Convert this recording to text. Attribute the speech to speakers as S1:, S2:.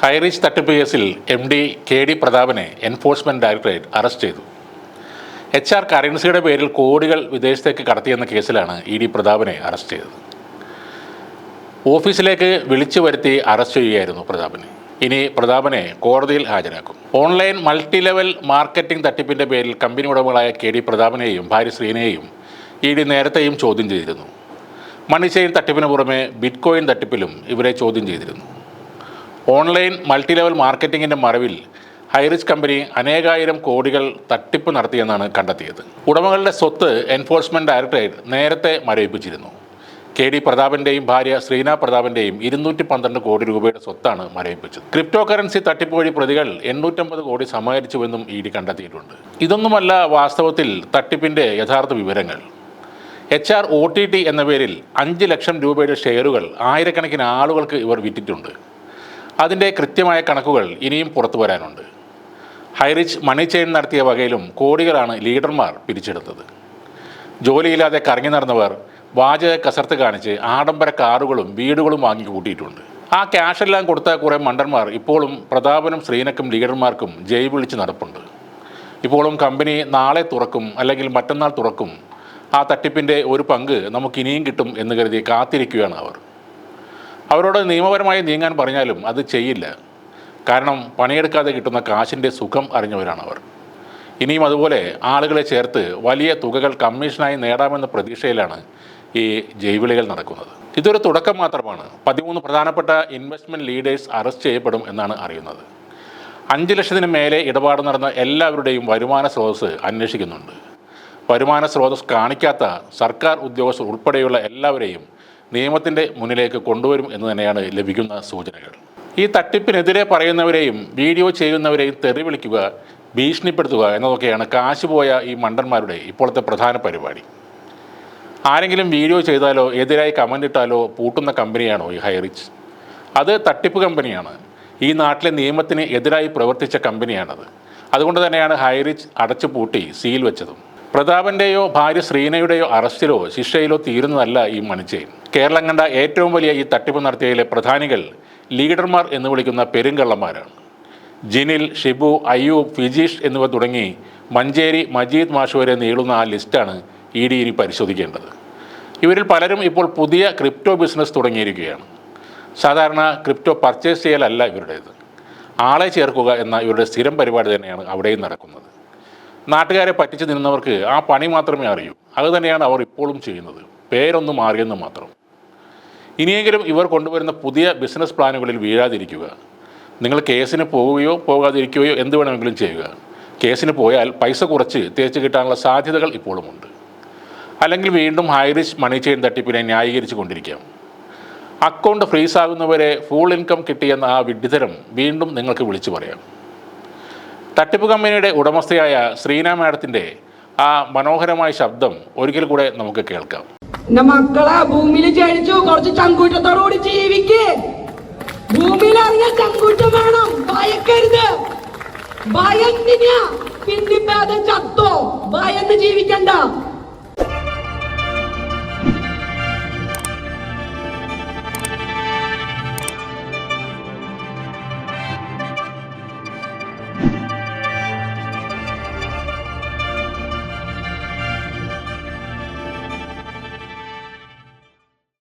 S1: ഹൈറിച്ച് തട്ടിപ്പ് കേസിൽ M D K D പ്രതാപനെ എൻഫോഴ്സ്മെന്റ് ഡയറക്ടറേറ്റ് അറസ്റ്റ് ചെയ്തു. എച്ച് ആർ കറൻസിയുടെ പേരിൽ കോടികൾ വിദേശത്തേക്ക് കടത്തിയെന്ന കേസിലാണ് ഇ ഡി പ്രതാപനെ അറസ്റ്റ് ചെയ്തത്. ഓഫീസിലേക്ക് വിളിച്ചു വരുത്തി അറസ്റ്റ് ചെയ്യുകയായിരുന്നു പ്രതാപനെ ഇനി പ്രതാപനെ കോടതിയിൽ ഹാജരാക്കും. ഓൺലൈൻ മൾട്ടി ലെവൽ മാർക്കറ്റിംഗ് തട്ടിപ്പിന്റെ പേരിൽ കമ്പനി ഉടമകളായ കെ ഡി പ്രതാപനെയും ഭാര്യ ശ്രീനെയും ഇ ഡി നേരത്തെയും ചോദ്യം ചെയ്തിരുന്നു. മണിശയിൽ തട്ടിപ്പിന് പുറമെ ബിറ്റ് കോയിൻ തട്ടിപ്പിലും ഇവരെ ചോദ്യം ചെയ്തിരുന്നു. ഓൺലൈൻ മൾട്ടി ലെവൽ മാർക്കറ്റിംഗിന്റെ മറവിൽ ഹൈറിച്ച് കമ്പനി അനേകായിരം കോടികൾ തട്ടിപ്പ് നടത്തിയെന്നാണ് കണ്ടെത്തിയത്. ഉടമകളുടെ സ്വത്ത് എൻഫോഴ്സ്മെന്റ് ഡയറക്ടറേറ്റ് നേരത്തെ മരവിപ്പിച്ചിരുന്നു. കെ ഡി പ്രതാപന്റെയും ഭാര്യ ശ്രീനാ പ്രതാപന്റെയും ഇരുന്നൂറ്റി പന്ത്രണ്ട് കോടി രൂപയുടെ സ്വത്താണ് മരവിപ്പിച്ചത്. ക്രിപ്റ്റോ കറൻസി തട്ടിപ്പ് വഴി പ്രതികൾ എണ്ണൂറ്റമ്പത് കോടി സമാഹരിച്ചുവെന്നും ഇ ഡി കണ്ടെത്തിയിട്ടുണ്ട്. ഇതൊന്നുമല്ല വാസ്തവത്തിൽ തട്ടിപ്പിന്റെ യഥാർത്ഥ വിവരങ്ങൾ. H R O T T എന്ന പേരിൽ അഞ്ച് ലക്ഷം രൂപയുടെ ഷെയറുകൾ ആയിരക്കണക്കിന് ആളുകൾക്ക് ഇവർ വിറ്റിട്ടുണ്ട്. അതിന്റെ കൃത്യമായ കണക്കുകൾ ഇനിയും പുറത്തു വരാനുണ്ട്. ഹൈറിച്ച് മണി ചെയിൻ നടത്തിയ വകയിലും കോടികളാണ് ലീഡർമാർ പിരിച്ചെടുത്തത്. ജോലിയില്ലാതെ കറങ്ങി നടന്നവർ വാചക കസർത്ത് കാണിച്ച് ആഡംബര കാറുകളും വീടുകളും വാങ്ങി കൂട്ടിയിട്ടുണ്ട്. ആ ക്യാഷെല്ലാം കൊടുത്ത കുറേ മണ്ടന്മാർ ഇപ്പോഴും പ്രതാപനും ശ്രീനക്കും ലീഡർമാർക്കും ജയ് വിളിച്ച് നടപ്പുണ്ട്. ഇപ്പോഴും കമ്പനി നാളെ തുറക്കും അല്ലെങ്കിൽ മറ്റന്നാൾ തുറക്കും ആ തട്ടിപ്പിന്റെ ഒരു പങ്ക് നമുക്കിനിയും കിട്ടും എന്ന് കരുതി കാത്തിരിക്കുകയാണ് അവർ. അവരോട് നിയമപരമായി നീങ്ങാൻ പറഞ്ഞാലും അത് ചെയ്യില്ല. കാരണം പണിയെടുക്കാതെ കിട്ടുന്ന കാശിന്റെ സുഖം അറിഞ്ഞവരാണ് അവർ. ഇനിയും അതുപോലെ ആളുകളെ ചേർത്ത് വലിയ തുകകൾ കമ്മീഷനായി നേടാമെന്ന പ്രതീക്ഷയിലാണ് ഈ ജൈവിളികൾ നടക്കുന്നത്. ഇതൊരു തുടക്കം മാത്രമാണ്. പതിമൂന്ന് പ്രധാനപ്പെട്ട ഇൻവെസ്റ്റ്മെന്റ് ലീഡേഴ്സ് അറസ്റ്റ് ചെയ്യപ്പെടും എന്നാണ് അറിയുന്നത്. അഞ്ച് ലക്ഷത്തിന് മേലെ ഇടപാട് നടന്ന എല്ലാവരുടെയും വരുമാന സ്രോതസ് അന്വേഷിക്കുന്നുണ്ട്. വരുമാന സ്രോതസ് കാണിക്കാത്ത സർക്കാർ ഉദ്യോഗസ്ഥർ ഉൾപ്പെടെയുള്ള എല്ലാവരെയും നിയമത്തിന്റെ മുന്നിലേക്ക് കൊണ്ടുവരും എന്ന് തന്നെയാണ് ലഭിക്കുന്ന സൂചനകൾ. ഈ തട്ടിപ്പിനെതിരെ പറയുന്നവരെയും വീഡിയോ ചെയ്യുന്നവരെയും തെറി വിളിക്കുക ഭീഷണിപ്പെടുത്തുക എന്നതൊക്കെയാണ് കാശ് പോയ ഈ മണ്ടന്മാരുടെ ഇപ്പോഴത്തെ പ്രധാന പരിപാടി. ആരെങ്കിലും വീഡിയോ ചെയ്താലോ എതിരായി കമന്റ് ഇട്ടാലോ പൂട്ടുന്ന കമ്പനിയാണോ ഈ ഹൈറിച്ച് അത് തട്ടിപ്പ് കമ്പനിയാണ്. ഈ നാട്ടിലെ നിയമത്തിന് എതിരായി പ്രവർത്തിച്ച കമ്പനിയാണത്. അതുകൊണ്ട് തന്നെയാണ് ഹൈറിച്ച് അടച്ചു പൂട്ടി സീൽ വെച്ചതും. പ്രതാപന്റെയോ ഭാര്യ ശ്രീനയുടെയോ അറസ്റ്റിലോ ശിക്ഷയിലോ തീരുന്നതല്ല ഈ മണിച്ചെയിൻ. കേരളം കണ്ട ഏറ്റവും വലിയ ഈ തട്ടിപ്പ് നടത്തിയതിലെ പ്രധാനികൾ ലീഡർമാർ എന്ന് വിളിക്കുന്ന പെരുങ്കള്ളന്മാരാണ്. ജിനിൽ ഷിബു അയ്യൂബ് ഫിജീഷ് എന്നിവ തുടങ്ങി മഞ്ചേരി മജീദ് മാഷ് വരെ നീളുന്ന ആ ലിസ്റ്റാണ് ഇ ഡി ഇനി പരിശോധിക്കേണ്ടത്. ഇവരിൽ പലരും ഇപ്പോൾ പുതിയ ക്രിപ്റ്റോ ബിസിനസ് തുടങ്ങിയിരിക്കുകയാണ്. സാധാരണ ക്രിപ്റ്റോ പർച്ചേസ് ചെയ്യലല്ല ഇവരുടേത്. ആളെ ചേർക്കുക എന്ന ഇവരുടെ സ്ഥിരം പരിപാടി തന്നെയാണ് അവിടെയും നടക്കുന്നത്. നാട്ടുകാരെ പറ്റിച്ച് നിന്നവർക്ക് ആ പണി മാത്രമേ അറിയൂ. അത് തന്നെയാണ് അവർ ഇപ്പോഴും ചെയ്യുന്നത്. പേരൊന്ന് മാറിയെന്ന് മാത്രം. ഇനിയെങ്കിലും ഇവർ കൊണ്ടുവരുന്ന പുതിയ ബിസിനസ് പ്ലാനുകളിൽ വീഴാതിരിക്കുക. നിങ്ങൾ കേസിന് പോവുകയോ പോകാതിരിക്കുകയോ എന്ത് വേണമെങ്കിലും ചെയ്യുക. കേസിന് പോയാൽ പൈസ കുറച്ച് തേച്ച് കിട്ടാനുള്ള സാധ്യതകൾ ഇപ്പോഴുമുണ്ട് അല്ലെങ്കിൽ വീണ്ടും ഹൈറിച്ച് മണി ചെയിൻ തട്ടിപ്പിനെ ന്യായീകരിച്ചു കൊണ്ടിരിക്കാം. അക്കൗണ്ട് ഫ്രീസ് ആകുന്നവരെ ഫുൾ ഇൻകം കിട്ടിയെന്ന ആ വിഡ്ഢിതരം വീണ്ടും നിങ്ങൾക്ക് വിളിച്ചു പറയാം. തട്ടിപ്പ് കമ്പനിയുടെ ഉടമസ്ഥയായ ശ്രീന മാഡത്തിന്റെ ആ മനോഹരമായ ശബ്ദം ഒരിക്കൽ കൂടെ നമുക്ക് കേൾക്കാം.
S2: എന്റെ മക്കളെ ഭൂമിയിൽ ജനിച്ചു. കുറച്ച് ചങ്കൂറ്റത്തോടുകൂടി ജീവിക്ക്. ഭൂമിയിൽ ഇറങ്ങിയ ചങ്കൂറ്റം വേണം. ഭയക്കരുത്. ഭയം എന്തിനാ ചത്തോ? ഭയന്ന് ജീവിക്കണ്ട.